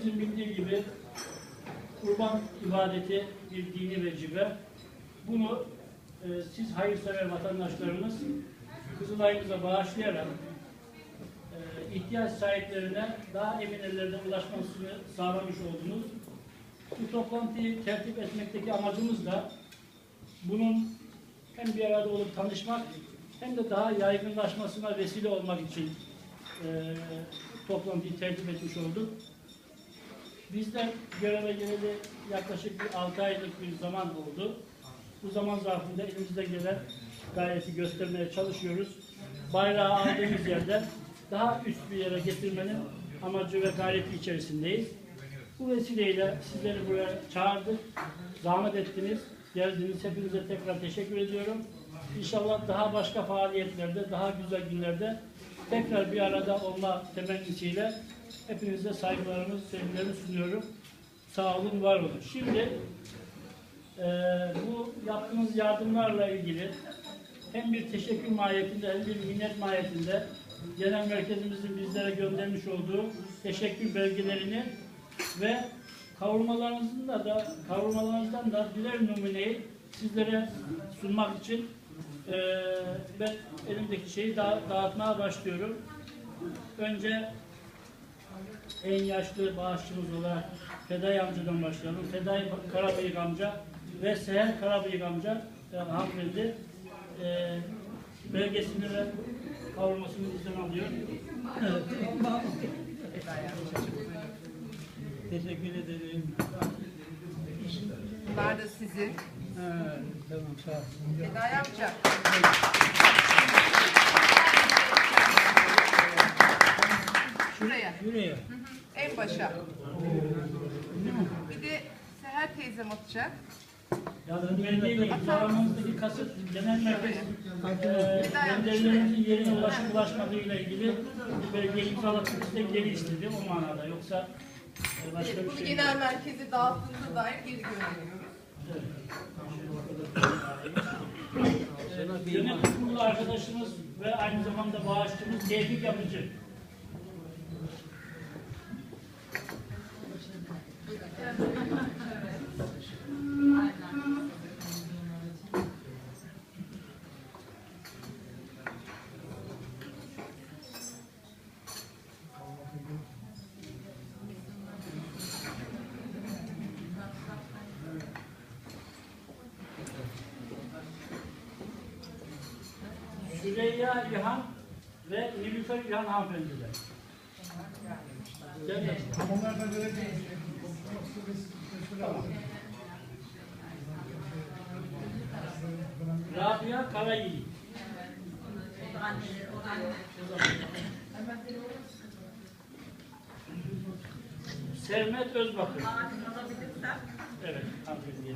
hepimizin bildiği gibi kurban ibadeti bir dini vecibe. Bunu e, siz hayırsever vatandaşlarımız Kızılay'ımıza bağışlayarak e, ihtiyaç sahiplerine daha emin ellerden ulaşmasını sağlamış oldunuz. Bu toplantıyı tertip etmekteki amacımız da bunun hem bir arada olup tanışmak hem de daha yaygınlaşmasına vesile olmak için e, toplantıyı tertip etmiş olduk. Bizden göreve geleli yaklaşık bir 6 aylık bir zaman oldu. Bu zaman zarfında elimizde gelen gayreti göstermeye çalışıyoruz. Bayrağı aldığımız yerden daha üst bir yere getirmenin amacı ve gayreti içerisindeyiz. Bu vesileyle sizleri buraya çağırdık. Zahmet ettiniz. Geldiniz. Hepinize tekrar teşekkür ediyorum. İnşallah daha başka faaliyetlerde, daha güzel günlerde tekrar bir arada olma temennisiyle hepinize saygılarımı, sevgilerimi sunuyorum. Sağ olun, var olun. Şimdi eee, bu yaptığınız yardımlarla ilgili hem bir teşekkür mahiyetinde hem bir minnet mahiyetinde genel merkezimizin bizlere göndermiş olduğu teşekkür belgelerini ve kavurmalarınızın da, da kavurmalarınızdan da birer numuneyi sizlere sunmak için eee, ben elimdeki şeyi da, dağıtmaya başlıyorum. Önce en yaşlı bağışçımız olarak Fedai amcadan başlayalım. Fedai Karabıyık amca ve Seher Karabıyık amca e, hanımefendi e, belgesini ve kavurmasını bizden alıyor. Teşekkür ederim. Bunlar da sizin. Ha, tamam sağ olun. Fedai amca. Yürüyor. Hı hı, En başa. Bir de Seher teyzem atacak. Kavramımızdaki kasıt genel merkez e, gönderilerimizin yerine ulaşıp ulaşmadığıyla ilgili belge imzalatıp size geri istedim o manada. Yoksa e, başka bir Bunu şey genel merkeze dağıttığınıza dair geri gönderiyoruz. Ee, Yönetim kurulu arkadaşımız ve aynı zamanda bağışçımız Tevfik Yapıcı. Süreyya İlhan ve Nilüfer İlhan hanımefendiler. Gel gel. Rabia Karayiğit. Sermet Özbakır. Evet, hanımefendi